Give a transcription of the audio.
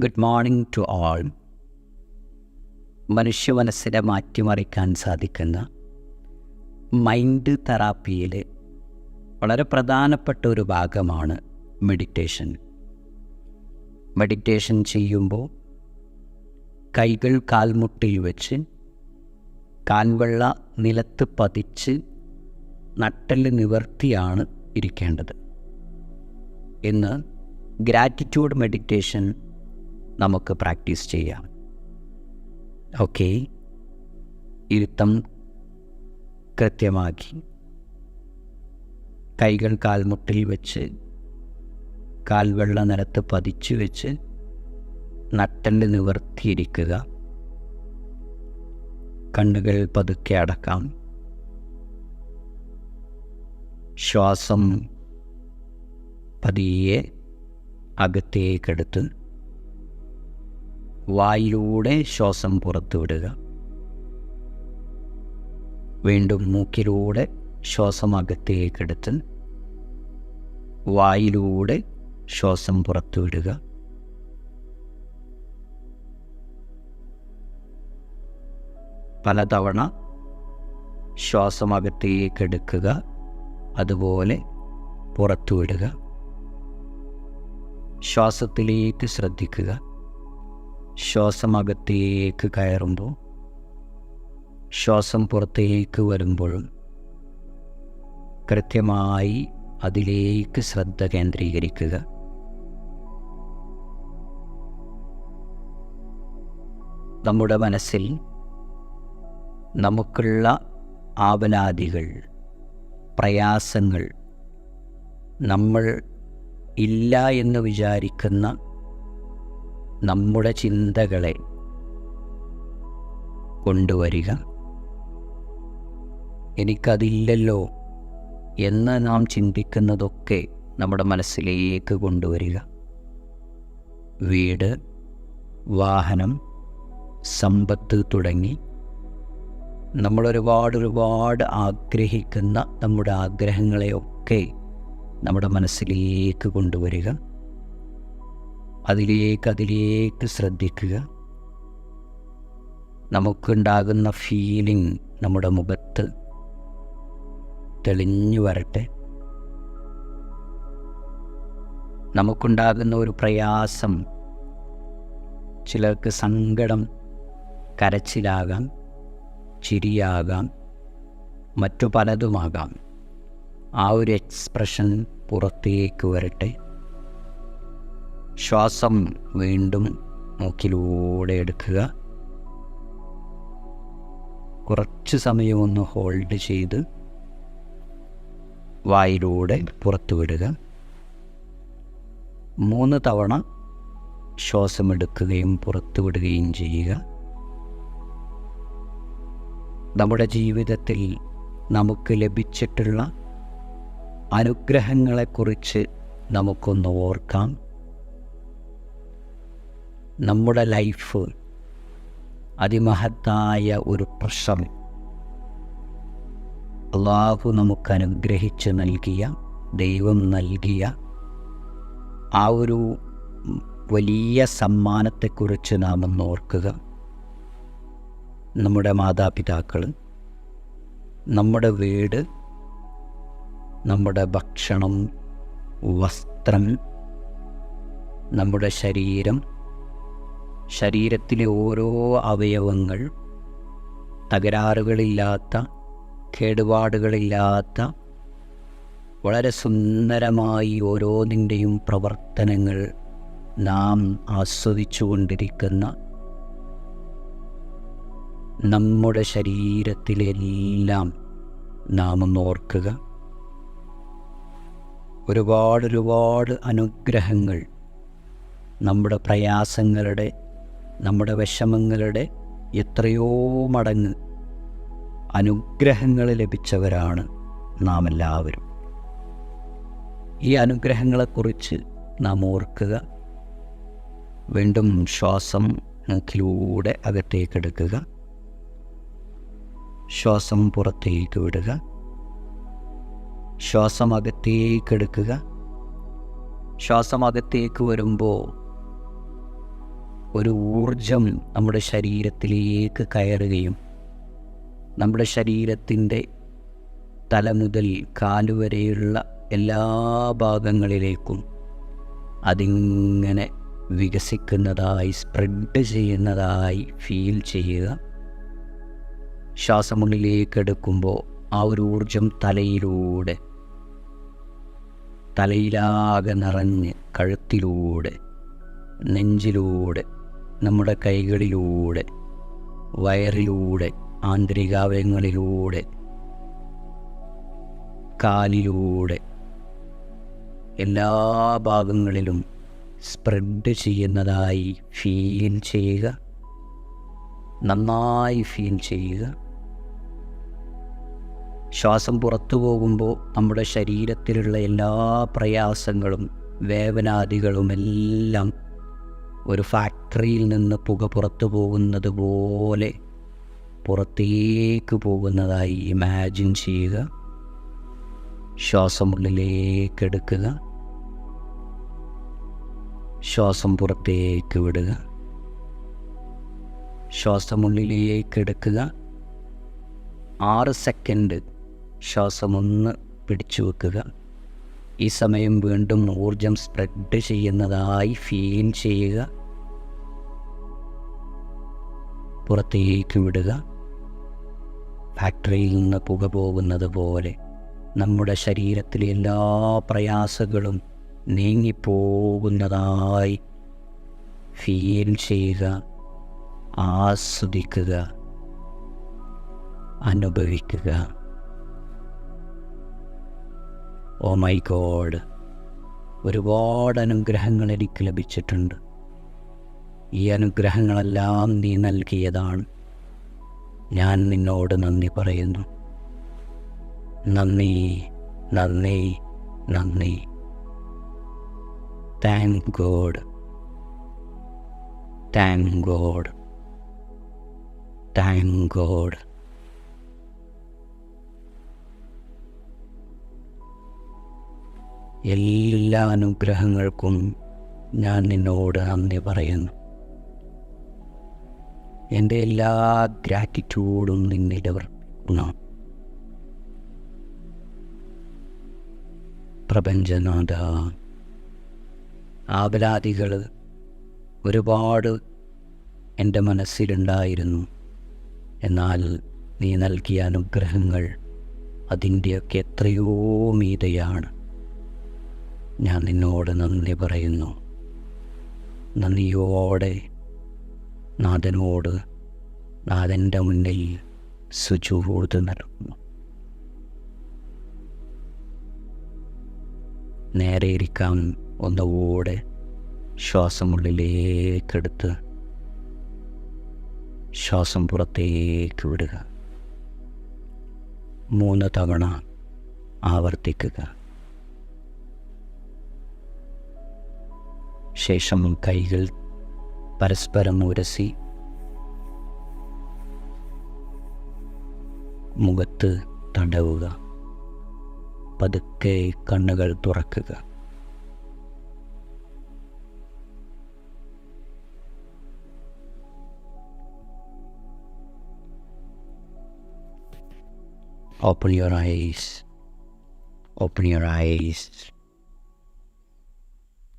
Good morning to all മനുഷ്യ മനസ്സിനെ മാറ്റിമറിക്കാൻ സാധിക്കുന്ന മൈൻഡ് തെറാപ്പിയിൽ വളരെ പ്രധാനപ്പെട്ട ഒരു ഭാഗമാണ് മെഡിറ്റേഷൻ മെഡിറ്റേഷൻ ചെയ്യുമ്പോൾ കൈകൾ കാൽമുട്ടിൽ വെച്ച് കാൽവെള്ള നിലത്ത് പതിച്ച് നട്ടൽ നിവർത്തിയാണ് ഇരിക്കേണ്ടത്. ഇന്ന് ഗ്രാറ്റിറ്റ്യൂഡ് മെഡിറ്റേഷൻ നമുക്ക് പ്രാക്ടീസ് ചെയ്യാം. ഓക്കെ. ഇരുത്തം കൃത്യമാക്കി. കൈകൾ കാൽമുട്ടിൽ വെച്ച് കാൽവെള്ള നിലത്ത് പതിച്ചു വെച്ച് നട്ടൽ നിവർത്തിയിരിക്കുക. കണ്ണുകൾ പതുക്കെ അടക്കാം. ശ്വാസം പതിയെ അകത്തേക്കെടുത്ത് വായിലൂടെ ശ്വാസം പുറത്തുവിടുക. വീണ്ടും മൂക്കിലൂടെ ശ്വാസം അകത്തേക്കെടുത്ത് വായിലൂടെ ശ്വാസം പുറത്തുവിടുക. പലതവണ ശ്വാസം അകത്തേക്കെടുക്കുക അതുപോലെ പുറത്തുവിടുക. ശ്വാസത്തിലേക്ക് ശ്രദ്ധിക്കുക. ശ്വാസം അകത്തേക്ക് കയറുമ്പോൾ ശ്വാസം പുറത്തേക്ക് വരുമ്പോഴും കൃത്യമായി അതിലേക്ക് ശ്രദ്ധ കേന്ദ്രീകരിക്കുക. നമ്മുടെ മനസ്സിൽ നമുക്കുള്ള ആവലാതികൾ പ്രയാസങ്ങൾ നമ്മൾ ഇല്ല എന്ന് വിചാരിക്കുന്ന നമ്മുടെ ചിന്തകളെ കൊണ്ടുവരിക. എനിക്കതില്ലല്ലോ എന്ന് നാം ചിന്തിക്കുന്നതൊക്കെ നമ്മുടെ മനസ്സിലേക്ക് കൊണ്ടുവരിക. വീട് വാഹനം സമ്പത്ത് തുടങ്ങി നമ്മളൊരുപാട് ഒരുപാട് ആഗ്രഹിക്കുന്ന നമ്മുടെ ആഗ്രഹങ്ങളെയൊക്കെ നമ്മുടെ മനസ്സിലേക്ക് കൊണ്ടുവരിക. അതിലേക്ക് അതിലേക്ക് ശ്രദ്ധിക്കുക. നമുക്കുണ്ടാകുന്ന ഫീലിംഗ് നമ്മുടെ മുഖത്ത് തെളിഞ്ഞു വരട്ടെ. നമുക്കുണ്ടാകുന്ന ഒരു പ്രയാസം ചിലർക്ക് സങ്കടം കരച്ചിലാകാം ചിരിയാകാം മറ്റു പലതുമാകാം. ആ ഒരു എക്സ്പ്രഷൻ പുറത്തേക്ക് വരട്ടെ. ശ്വാസം വീണ്ടും മൂക്കിലൂടെ എടുക്കുക. കുറച്ച് സമയം ഒന്ന് ഹോൾഡ് ചെയ്ത് വായിലൂടെ പുറത്തു വിടുക. മൂന്ന് തവണ ശ്വാസമെടുക്കുകയും പുറത്തു വിടുകയും ചെയ്യുക. നമ്മുടെ ജീവിതത്തിൽ നമുക്ക് ലഭിച്ചിട്ടുള്ള അനുഗ്രഹങ്ങളെക്കുറിച്ച് നമുക്കൊന്ന് ഓർക്കാം. നമ്മുടെ ലൈഫ് അതിമഹത്തായ ഒരു പ്രശ്നം. അള്ളാഹു നമുക്ക് അനുഗ്രഹിച്ച് നൽകിയ ദൈവം നൽകിയ ആ ഒരു വലിയ സമ്മാനത്തെക്കുറിച്ച് നാം ഒന്ന് ഓർക്കുക. നമ്മുടെ മാതാപിതാക്കൾ നമ്മുടെ വീട് നമ്മുടെ ഭക്ഷണം വസ്ത്രം നമ്മുടെ ശരീരം ശരീരത്തിലെ ഓരോ അവയവങ്ങൾ തകരാറുകളില്ലാത്ത കേടുപാടുകളില്ലാത്ത വളരെ സുന്ദരമായി ഓരോന്നിന്റെയും പ്രവർത്തനങ്ങൾ നാം ആസ്വദിച്ചുകൊണ്ടിരിക്കുന്ന നമ്മുടെ ശരീരത്തിലെല്ലാം നാം ഓർക്കുക. ഒരുപാട് ഒരുപാട് അനുഗ്രഹങ്ങൾ നമ്മുടെ പ്രയാസങ്ങളുടെ നമ്മുടെ വിഷമങ്ങളുടെ എത്രയോ മടങ്ങ് അനുഗ്രഹങ്ങൾ ലഭിച്ചവരാണ് നാം എല്ലാവരും ഈ അനുഗ്രഹങ്ങളെക്കുറിച്ച് നാം ഓർക്കുക. വീണ്ടും ശ്വാസം മൂക്കിലൂടെ അകത്തേക്കെടുക്കുക. ശ്വാസം പുറത്തേക്ക് വിടുക. ശ്വാസം അകത്തേക്കെടുക്കുക. ശ്വാസം അകത്തേക്ക് വരുമ്പോൾ ഒരു ഊർജം നമ്മുടെ ശരീരത്തിലേക്ക് കയറുകയും നമ്മുടെ ശരീരത്തിന്റെ തല മുതൽ കാലുവരെയുള്ള എല്ലാ ഭാഗങ്ങളിലേക്കും അതിങ്ങനെ വികസിക്കുന്നതായി സ്പ്രെഡ് ചെയ്യുന്നതായി ഫീൽ ചെയ്യുക. ശ്വാസമുള്ളിലേക്ക് എടുക്കുമ്പോൾ ആ ഒരു ഊർജം തലയിലൂടെ തലയിലാകെ നിറഞ്ഞ് കഴുത്തിലൂടെ നെഞ്ചിലൂടെ നമ്മുടെ കൈകളിലൂടെ വയറിലൂടെ ആന്തരികാവയങ്ങളിലൂടെ കാലിലൂടെ എല്ലാ ഭാഗങ്ങളിലും സ്പ്രെഡ് ചെയ്യുന്നതായി ഫീൽ ചെയ്യുക. നന്നായി ഫീൽ ചെയ്യുക. ശ്വാസം പുറത്തു പോകുമ്പോൾ നമ്മുടെ ശരീരത്തിലുള്ള എല്ലാ പ്രയാസങ്ങളും വേവനാദികളും എല്ലാം ഒരു ഫാക്ടറിയിൽ നിന്ന് പുക പുറത്തു പോകുന്നത് പോലെ പുറത്തേക്ക് പോകുന്നതായി ഇമാജിൻ ചെയ്യുക. ശ്വാസം ഉള്ളിലേക്ക് എടുക്കുക. ശ്വാസം പുറത്തേക്ക് വിടുക. ശ്വാസം ഉള്ളിലേക്ക് എടുക്കുക. ആറ് സെക്കൻഡ് ശ്വാസം ഒന്ന് പിടിച്ചു വെക്കുക. ഈ സമയം വീണ്ടും ഊർജം സ്പ്രെഡ് ചെയ്യുന്നതായി ഫീൽ ചെയ്യുക. പുറത്തേക്ക് വിടുക. ഫാക്ടറിയിൽ നിന്ന് പുക പോകുന്നത് പോലെ നമ്മുടെ ശരീരത്തിലെ എല്ലാ പ്രയാസങ്ങളും നീങ്ങിപ്പോകുന്നതായി ഫീൽ ചെയ്യുക ആസ്വദിക്കുക അനുഭവിക്കുക. ഓ മൈ ഗോഡ് ഒരുപാട് അനുഗ്രഹങ്ങൾ എനിക്ക് ലഭിച്ചിട്ടുണ്ട്. ഈ അനുഗ്രഹങ്ങളെല്ലാം നീ നൽകിയതാണ്. ഞാൻ നിന്നോട് നന്ദി പറയുന്നു. നന്ദി നന്ദി നന്ദി. Thank God thank God thank God എല്ലാ അനുഗ്രഹങ്ങൾക്കും ഞാൻ നിന്നോട് നന്ദി പറയുന്നു. എന്റെ എല്ലാ ഗ്രാറ്റിറ്റ്യൂഡും നിന്നിടവർക്കുന്നു പ്രപഞ്ചനാഥ ആപരാധികൾ ഒരുപാട് എന്റെ മനസ്സിലുണ്ടായിരുന്നു. എന്നാൽ നീ നൽകിയ അനുഗ്രഹങ്ങൾ അതിന്റെയൊക്കെ എത്രയോ മീതയാണ്. ഞാൻ നിന്നോട് നന്ദി പറയുന്നു. നന്ദിയോടെ നാഥനോട് നാഥന്റെ മുന്നിൽ സുചൂത് നൽകുന്നു നേരെ ഇരിക്കാൻ ഒന്നുകൂടെ ശ്വാസമുള്ളിലേക്കെടുത്ത് ശ്വാസം പുറത്തേക്ക് വിടുക. മൂന്ന് തവണ ആവർത്തിക്കുക. ശേഷം കൈകൾ പരസ്പരം ഉരസി മുഖത്ത് തടവുക പതുക്കെ കണ്ണുകൾ തുറക്കുക Open your eyes. Open your eyes.